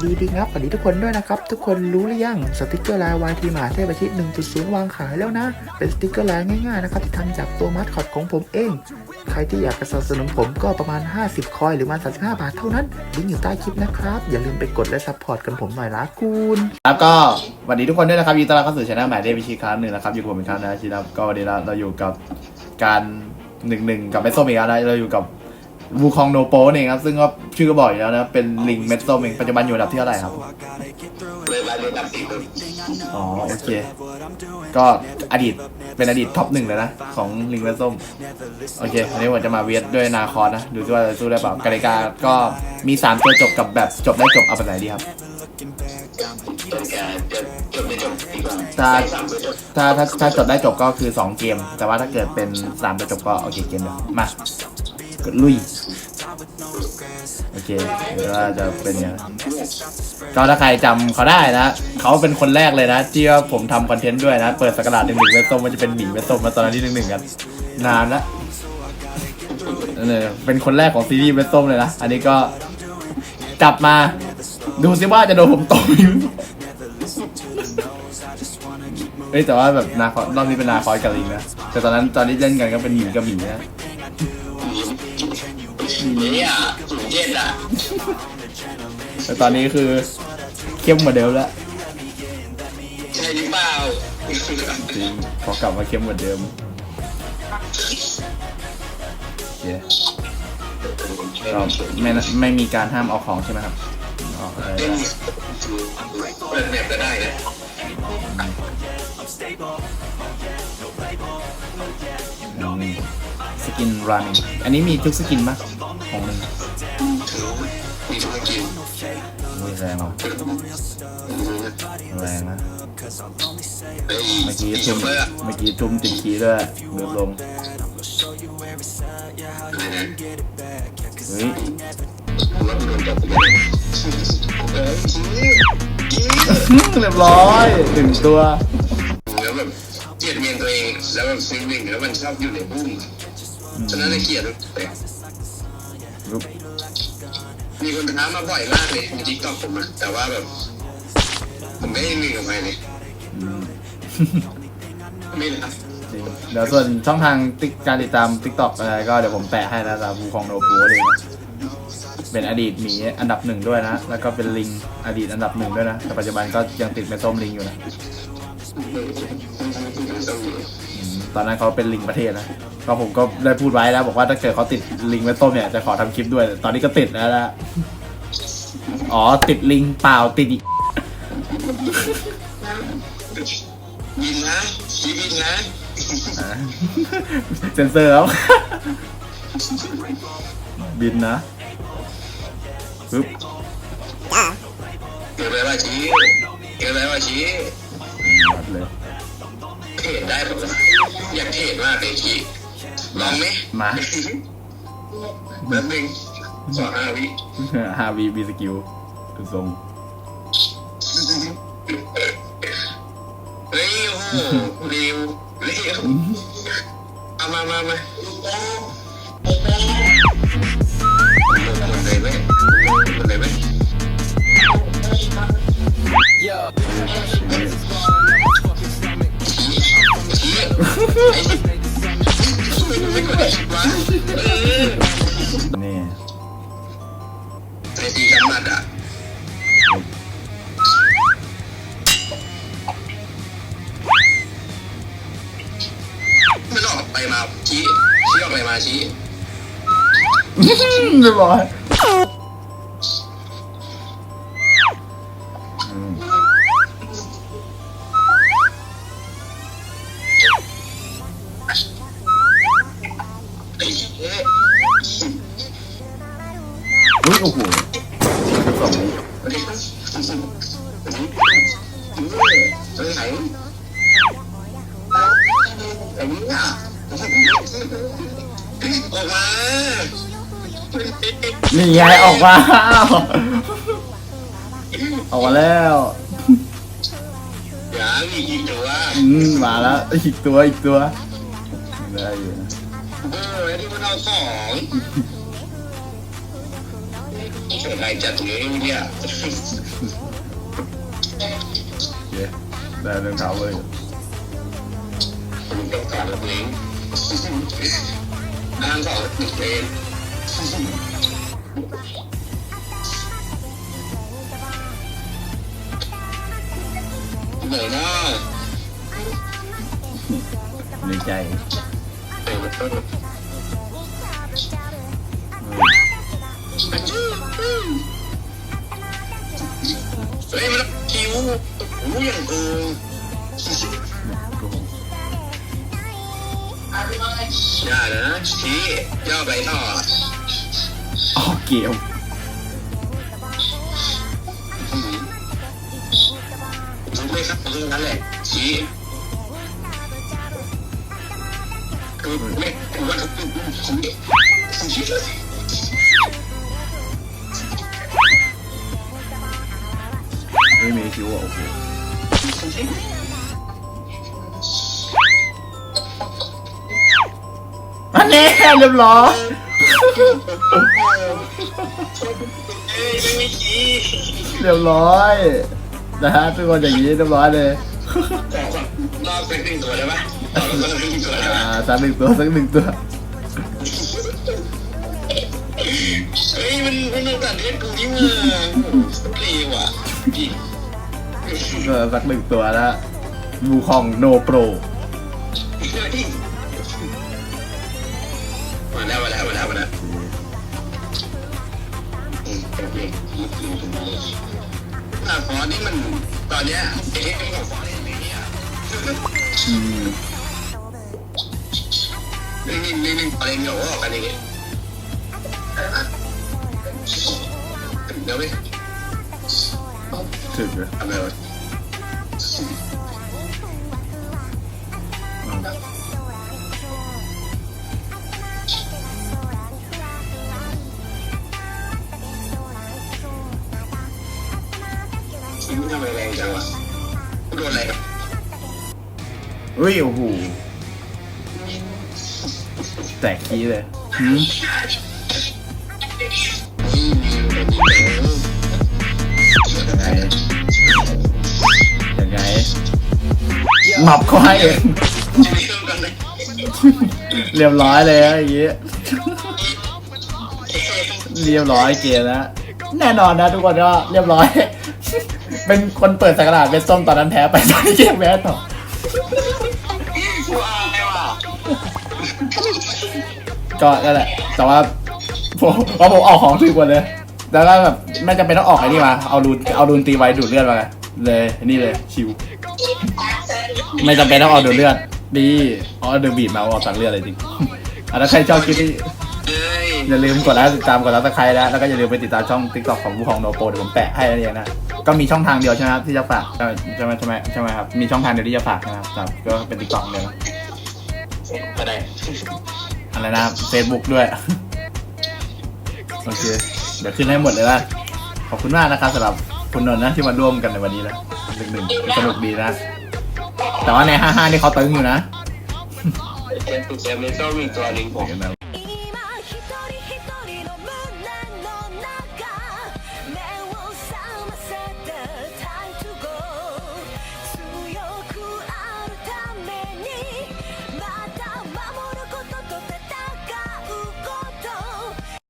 งับสวัสดีทุกคนด้วยนะครับ ทุกคนรู้หรือยังสติกเกอร์ลายวายทีมหาเทพอาทิตย์1.0 วางขายแล้วนะ เป็นสติกเกอร์ลายง่ายๆนะครับที่ทำจากตัวมัดคอดของผมเอง ใครที่อยากจะสนับสนุนผมก็ประมาณ 50 คอยหรือประมาณ 35 บาทเท่านั้นลิงก์อยู่ใต้คลิปนะครับ อย่าลืมไปกดและซัพพอร์ตกันผมหน่อยละคุณครับก็สวัสดีทุกคนด้วยนะครับยินดีต้อนรับเข้าสู่ช anel แหมเดวิชีครั้งหนึ่งนะครับอยู่กับผมอีกครั้งนะชีนะครับก็วันนี้เราเราอยู่กับการหนึ่งหนึ่งกับเมดส้มอีกแล้วนะเราอยู่กับ วูคองโนโปเองครับ ซึ่งก็ชื่อก็บอกอยู่แล้วนะ เป็นลิงเมดส้มเองปัจจุบันอยู่อันดับที่เท่าไหร่ครับ เลยราเรียนตามสี่ครับอ๋อ โอเค ก็อดีตเป็นอดีตท็อปหนึ่งเลยนะ ของลิงเมดส้ม โอเควันนี้ผมจะมาเวียดด้วยนาคอสนะ ดูซิว่าจะสู้ได้เปล่ากติกาก็มีสามตัวจบกับแบบจบได้จบเอาไปไหนดีครับจบแกจบจบในจบดีกว่าถ้า สามเลยจบถ้าถ้าถ้าจบได้จบก็คือ 2 เกม แต่ว่าถ้าเกิดเป็น3ตัวจบก็โอเคเกมเดียวมา กดลุย โอเคเดี๋ยวว่าจะเป็นยังไงก็ถ้าใครจำเขาได้นะ เขาเป็นคนแรกเลยนะที่ว่าผมทำคอนเทนต์ด้วยนะ เปิดสกราดหนึ่งหนึ่งเวทส้มมันจะเป็นหมีเวทส้มมาตอนนั้นที่หนึ่งหนึ่งกันนานละเออเป็นคนแรกของซีรีส์เวทส้มเลยนะ อันนี้ก็จับมา ดูซิว่าจะโดนผมตบไหมเฮ้ยแต่ว่าแบบนาคอรอบนี้เป็นนาคอยกับลิงนะแต่ตอนนั้นตอนที่เล่นกันก็เป็นหมีกับหมีนะ เนี่ยศูนย์เจ็ดอะแต่ตอนนี้คือเข้มกว่าเดิมแล้วใช่หรือเปล่าจริงพอกลับมาเข้มกว่าเดิมโอเคก็ไม่นะไม่มีการห้ามเอาของใช่ไหมครับอ๋อเออเล่นเปิดแบบก็ได้นะ กินรันอันนี้มีทุกสกินปะของมันถือมีธุรกิจไม่แรงว่ะแรงนะเมื่อกี้จุ่มเมื่อกี้จุ่มติดคีด้วยเลือดลงเฮ้ยรถโดนจับเออชี้ชี้เรียบร้อยถึงตัวแล้วแบบเกลียดเมียนตัวเองแล้วแบบซีวิ่งแล้วมันชอบอยู่ในบุ้ง ฉะนั้นเลยเกลียดแต่รูปมีคนท้ามาบ่อยมากเลยในทิกตอกผมอะแต่ว่าแบบ ผมไม่ได้หนึ่งกับใครเลยอืมไม่นะจริงเดี๋ยวส่วนช่องทางติ๊กการติดตาม t ิ k t o k อะไรก็เดี๋ยวผมแปะให้นะตามบูของโนปูเลยนะเป็นอดีตหมีอันดับหนึ่งด้วยนะ แล้วก็เป็นลิงอดีตอันดับหนึ่งด้วยนะ แต่ปัจจุบันก็ยังติดเมส้มลิงอยู่นะอืม ตอนนั้นเขาเป็นลิงประเทศนะก็ผมก็ได้พูดไว้แล้ว บอกว่าถ้าเกิดเขาติดลิงเมส้มเนี่ยจะขอทำคลิปด้วยแต่ตอนนี้ก็ติดแล้วนะอ๋อติดลิงเปล่าติดอีกบินนะชี้บินนะอ่าเซนเซอร์แล้วบินนะปึ๊บเกิดอะไรวะชี้เกิดอะไรวะชี้วัดเลย เทรดได้แบบอยากเทรดมากเลยชี้ลองไหมมาแป๊บนึงสองห้าวิฮาวีบีสกิลดูทรงเฮ้ยโอ้โหเร็วเร็วเอามามามา ชี้ไอ้ไม่กดไอ้ชี้วะเออนี่ในตีกันมัดอะมันออกไปมาชี้ชี้ออกไปมาชี้เรียบร้อย อุ้ยโอ้โหสองนี้นี่ยานี่ไงออกมาออกมาแล้วย่างอีกตัวอืมมาแล้วอีกตัวอีกตัวได้อยู่นะเออไอ้ที่มันเอาของ เกิดอะไรจัดตรงนี้เนี่ยเย้ได้เรื่องเท้าเลยผมต้องการแบบนี้อ่านสองติดเลนเหนื่อยนะในใจเออ ฮ้ยมันคิวรู้อย่างกูอย่านะชี้ย่อไปต่อออกเกมรู้ไหมครับเรื่องนั้นแหละชี้คือไม่คือว่าผมผมผมคิดเลย ไม่มีคิวอะโอเคอันนี้เรียบร้อยเอ้ยไม่มีชี้เรียบร้อยนะฮะทุกคนอย่างนี้เรียบร้อยเลยต่อก่อนรอบเป็นหนึ่งตัวได้ปะต่อแล้วก็เป็นหนึ่งตัวได้อ่าปะสักหนึ่งตัวสักหนึ่งตัวเฮ้ยมันมันต้องตัดเล่นกูนี่มาเร็วอะ พี่ก็สักหนึ่งตัวแล้วมูคองโนโปรมาแล้วมาแล้วมาแล้วมาแล้วอะฟอนนี่มันตอนเนี้ยเอ๊ะของฟอนนี่เนี่ยอืมนิ่งๆนิ่งๆอะไรเงี้ยโอ้กันอย่างเงี้ยเดี๋ยวไป ถึกเลยทำอะไรวะชิ้นทำไมแรงจังวะโดนอะไรครับเฮ้ยโอ้โหแตกขี้เลยหืม หมับเขาให้เองเรียบร้อยเลยอะอย่างงี้เรียบร้อยเกมนะแน่นอนนะทุกคนก็เรียบร้อย เป็นคนเปิดสักราชเป็นส้มตอนนั้นแพ้ไปตอนนี้เกมแพ้ต่อก็นั่นแหละ แต่ว่าผมว่าผมออกของถูกกว่าเลย แล้วก็แบบไม่จำเป็นต้องออกไอ้นี่มา เอารูนเอารูนตีไว้ดูดเลือดมาเลย นี่เลยชิว ไม่จำเป็นต้องเอาดูดเลือด ดีเอาเดอะบีดมาเอาออกจากเลือดเลยจริงอะถ้าใครชอบคลิปนี้เอ้ยอย่าลืมกดไลค์ติดตามกดไลค์ตะไคร้นะแล้วก็อย่าลืมไปติดตามช่อง t ิ k t o k ของผู้ของโนโปเดี๋ยวผมแปะให้นั่นเองนะก็มีช่องทางเดียวใช่ไหมครับที่จะฝากใช่ไหมใช่ไหมใช่ไหมใช่ไหมครับมีช่องทางเดียวที่จะฝากนะครับครับก็เป็น t ิ k t o k เดียวนะมาได้อะไรนะ Facebook ด้วยโอเคเดี๋ยวขึ้นให้หมดเลยนะขอบคุณมากนะครับสำหรับคุณนนท์นะที่มาร่วมกันในวันนี้นะหนึ่งหนึ่งสนุกดีนะ แต่ว่าใน 55 นี่เขาตึงอยู่นะ เป็นตัวเกมนี้ต้องมีตัวหนึ่งผม